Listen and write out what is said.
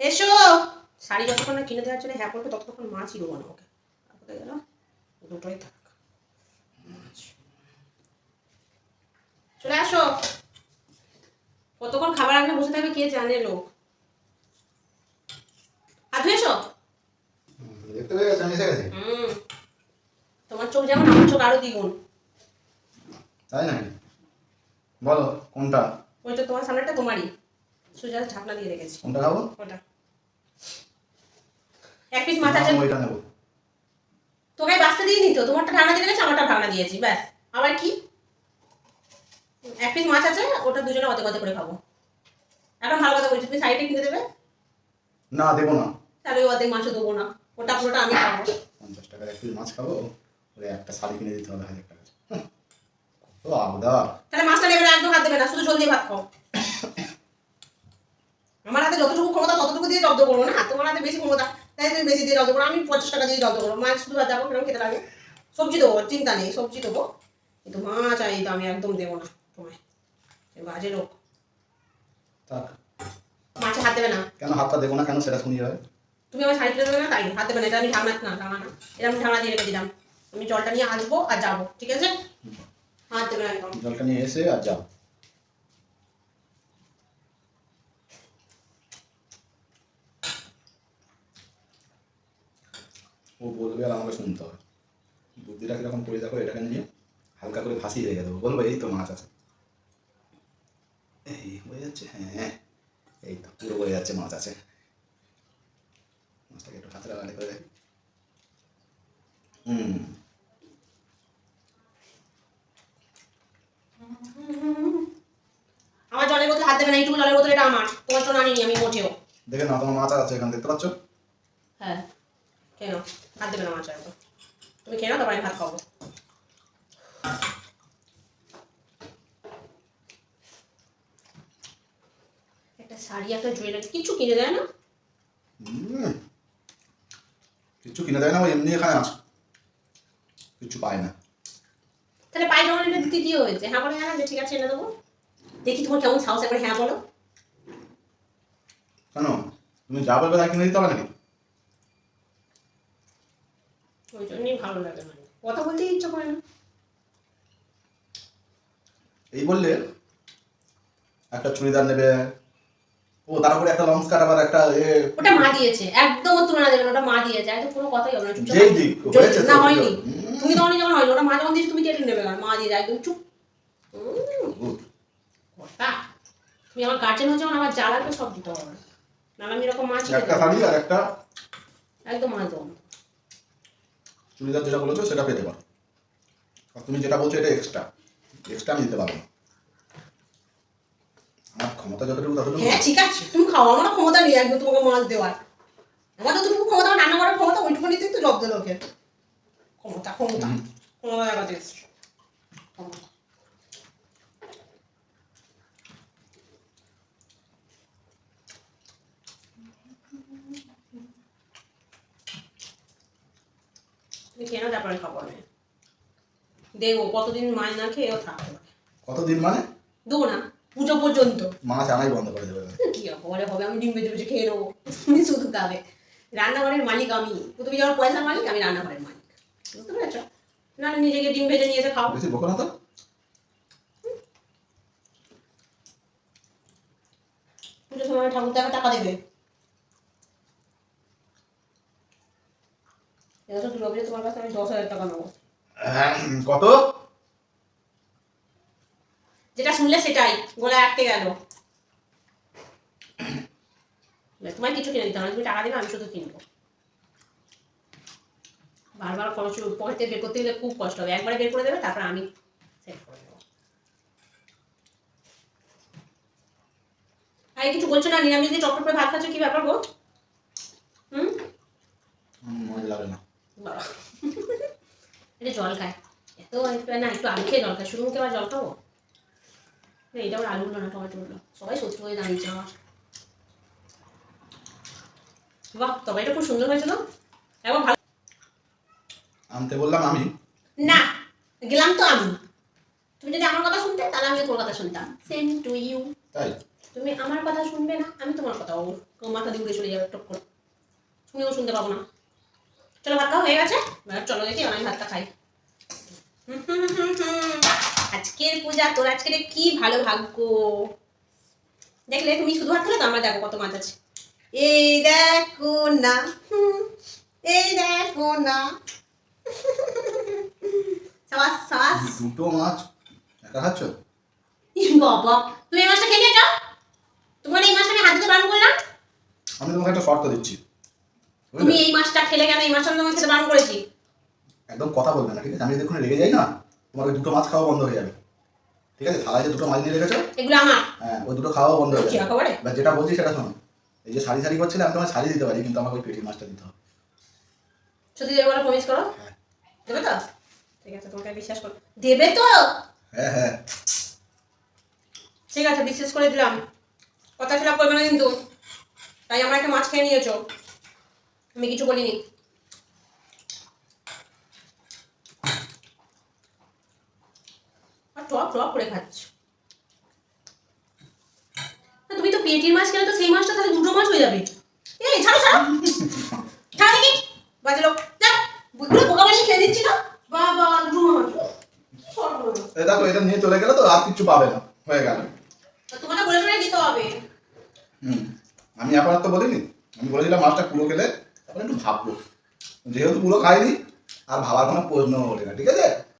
এসো। শাড়ি যতক্ষণ না কিনে দেওয়ার জন্য হ্যাঁ করবে ততক্ষণ মাছই দেবো না ওকে। কোথায় গেল দুটোই থাক। চলে আসো। কতক্ষণ খাবার আগে বসে থাকবে কে জানে লোক। হাত ধুয়েছো তোমার চোখ যেমন আমার চোখ আরও দ্বিগুণ। তাই নাকি? বলো কোনটা? ওইটা তোমার সামনেটা তোমারই। সোজা ঢাকনা দিয়ে রেখেছি। কোনটা খাব? ওটা। এক পিস মাছ আছে ওইটা নেব। তোকে বাঁচতে দিয়ে নিত তোমারটা ঢাকনা দিয়ে রেখেছি আমারটা ঢাকনা দিয়েছি ব্যাস। আবার কি? এক পিস মাছ আছে ওটা দুজনে অতে কতে করে খাব। এখন ভালো কথা বলছি তুমি সাইডে কিনে দেবে? না দেবো না। তাহলে ওই অর্ধেক মাছও দেবো না। ওটা পুরোটা আমি খাব। পঞ্চাশ টাকার এক পিস মাছ খাব ওরে একটা শাড়ি কিনে দিতে হবে হাজার টাকা। তো আবদা তাহলে মাছটা নেবে না একদম হাত দেবে না শুধু জল দিয়ে ভাত খাও। আমার হাতে যতটুকু ক্ষমতা ততটুকু দিয়ে জব্দ করব না? তোমার হাতে বেশি ক্ষমতা তাই তুমি বেশি দিয়ে জব্দ করো। আমি পঞ্চাশ টাকা দিয়ে জব্দ করব। মাছ শুধু যাব কীরকম খেতে লাগে। সবজি দেবো চিন্তা নেই সবজি দেবো। কিন্তু মাছ আর এই তো আমি একদম দেবো না তোমায়। বাজে লোক। মাছে হাত দেবে না। কেন হাতটা দেবো না? কেন সেটা শুনি যাবে তুমি আমার শাড়ি তুলে দেবে না? তাই হাত দেবে না এটা আমি ঢাকনা না ঢাকনা না। এটা আমি ঢাকনা দিয়ে রেখে দিলাম। আমি জলটা নিয়ে আসব আর যাব ঠিক আছে? হাত দেবে না একদম। জলটা নিয়ে এসে আর যাও। ও বলবে আর আমাকে শুনতে হবে। বুদ্ধিটা কীরকম করে দেখো এটাকে নিয়ে হালকা করে ফাঁসিয়ে রেখে দেবো। বলব এই তো মাছ আছে। এই হয়ে যাচ্ছে? হ্যাঁ এই তো পুরো হয়ে যাচ্ছে মাছ আছে। মাছটাকে একটু হাতে লাগালে করে দেখি। হুম। আমার জলের বোতলে হাত দেবে না এইটুকু জলের বোতল এটা আমার। তোমার আনিনি আমি মোটেও। দেখে না তোমার মাছ আছে এখানে দেখতে পাচ্ছ? হ্যাঁ। কেন? হাত দেবে না মাছ একদম তুমি নাও তারপর ভাত খাব। একটা শাড়ি একটা জুয়েলারি কিছু কিনে দেয় না? কিনে দেয় না এমনি এখানে আছে কিচ্ছু পায় না। তাহলে পাই যখন এটা দিতে কি হয়েছে হ্যাঁ বলে হ্যাঁ যে ঠিক আছে এনে দেবো। দেখি তোমার কেমন সাহস একবার হ্যাঁ বলো। কেন? তুমি যা বলবে তাই কিনে দিতে হবে নাকি ওই জন্যই ভালো লাগে না। কথা বলতে ইচ্ছা করে না। এই বললে একটা চুড়িদার নেবে ও তার উপরে একটা স্কার্ট আবার একটা ওটা মা দিয়েছে একদম তুলনা দেবে না ওটা মা দিয়েছে একদম কোনো কথাই হবে না চুপচাপ যেই দিক হয়েছে না তো। হয়নি তুমি তখনই যখন হয়নি ওটা মা যখন দিয়েছে তুমি কেটে নেবে না মা দিয়ে একদম চুপ। কথা। তুমি আমার গার্জেন হচ্ছে যখন আমার লাগবে সব দিতে হবে। নাহলে আমি এরকম মাছ একটা শাড়ি আর একটা একদম মাছ দেবো না। চুড়িদার যেটা বলেছ সেটা পেতে পারো। আর তুমি যেটা বলছো এটা এক্সট্রা এক্সট্রা আমি দিতে পারব না। আমার ক্ষমতা যতটুকু ততটুকু। হ্যাঁ ঠিক আছে। তুমি খাও আমার ক্ষমতা নেই একদম তোমাকে মাছ দেওয়ার। আমার যতটুকু ক্ষমতা রান্না করার ক্ষমতা ওইটুকু নিতেই তো জব দিল ওকে ক্ষমতা। ক্ষমতা ক্ষমতা। তুমি খেয়ে নাও তারপরে খাব আমি। দেখব কতদিন মাছ না খেয়েও থাকতে পারে কতদিন মানে? দেবো না পুজো পর্যন্ত। মাছ আনাই বন্ধ করে দেবে। কি হবে হবে আমি ডিম বেজে বেজে খেয়ে নেব। তুমি শুধু খাবে। রান্নাঘরের মালিক আমি। তুমি যখন পয়সার মালিক আমি রান্নাঘরের মালিক। বুঝতে পেরেছ? না না নিজেকে ডিম ভেজে নিয়ে এসে খাও বেশি বকো না তো? পুজোর সময় ঠাকুর দেখার টাকা দেবে। তোমার কাছে আমি দশ হাজার টাকা নেব। কত? যেটা শুনলে সেটাই গলায় আটকে গেল। তোমায় কিছু কিনে দিতে হবে তুমি টাকা দেবে আমি শুধু কিনবো। বারবার খরচ পকেট বের করতে গেলে খুব কষ্ট হবে। একবারে বের করে দেবে তারপর আমি সেট করে দেবো। আর কিছু বলছো না? নিরামিষ দিয়ে চটপট করে ভাত খাচ্ছ কি ব্যাপার গো? হুম হুম, মজা লাগে না। বাবা এটা জল খায়। এত একটু না একটু আলু খেয়ে জল খায়। শুরু মুখে আবার জল খাব? না এটা আবার আলু হলো না টমেটো হলো। সবাই শত্রু হয়ে দাঁড়িয়েছে আমার বাহ তরকারিটা খুব সুন্দর হয়েছিল একবার ভালো আনতে বললাম আমি। না গেলাম তো আমি। তুমি যদি আমার কথা শুনতে তাহলে আমি তোর কথা শুনতাম। সেম টু ইউ তাই? তুমি আমার কথা শুনবে না আমি তোমার কথা বলব। তোমার মাথা দিয়ে উড়ে চলে যাবে টক করে। শুনেও শুনতে পাবো না। চলো ভাত খাওয়া হয়ে গেছে? চলো দেখি আমি ভাতটা খাই। আজকের পূজা তোর আজকের কি ভালো ভাগ্য? দেখলে তুমি শুধু ভাত খেলে তো আমরা দেখো কত মাছ আছে। এই দেখো না এই দেখো না। সাবাস সাবাস। দুটো মাছ একা খাচ্ছ? বাবা তুমি এই মাছটা খেয়ে নিয়েছো? তোমার এই মাছটা আমি হাতে বারণ করলাম? আমি তোমাকে একটা শর্ত দিচ্ছি। তুমি এই মাছটা খেলে কেন? এই মাছটা আমি তোমাকে খেতে বারণ করেছি। একদম কথা বলবে না ঠিক আছে? আমি যদি রেগে যাই না ওই দুটো মাছ খাওয়া বন্ধ হয়ে যাবে। ঠিক আছে? থালায় যে দুটো মাছ নিয়ে রেখেছো? এগুলো আমার। হ্যাঁ ওই দুটো খাওয়া বন্ধ হয়ে কি যাবে। এবার যেটা বলছি সেটা শোনো। এই যে সারি সারি করছিলে আমি তোমার শাড়ি দিতে পারি কিন্তু আমাকে ওই পেটির মাছটা দিতে হবে। সত্যি দেবে বলে প্রমিস করো? হ্যাঁ। দেবে তো? ঠিক আছে তোমাকে বিশ্বাস করো দেবে তো? হ্যাঁ হ্যাঁ। ঠিক আছে বিশ্বাস করে দিলাম। কথা খিলাপ করবে না কিন্তু। তাই আমরা একটা মাছ খেয়ে নিয়েছো। আমি কিছু বলিনি। টপ টপ করে খাচ্ছ। তুমি তো পেটির মাছ খেলে তো সেই মাছটা তাহলে দুটো মাছ হয়ে যাবে। এই ছাড়ো ছাড়ো। ছাড়ো দেখি। বাজে লোক। যা বুঝলো বোকা বানিয়ে খেয়ে দিচ্ছি না বাবা দুটো মাছ। এই দেখো এটা নিয়ে চলে গেলে তো আর কিছু পাবে না। হয়ে গেল। তোমাকে বলে বলে দিতে হবে। হুম। আমি এখন আর তো বলিনি। আমি বলেছিলাম মাছটা পুরো খেলে তারপরে একটু ভাববো। যেহেতু পুরো খাইনি আর ভাবার কোনো প্রশ্ন ওঠে না ঠিক আছে?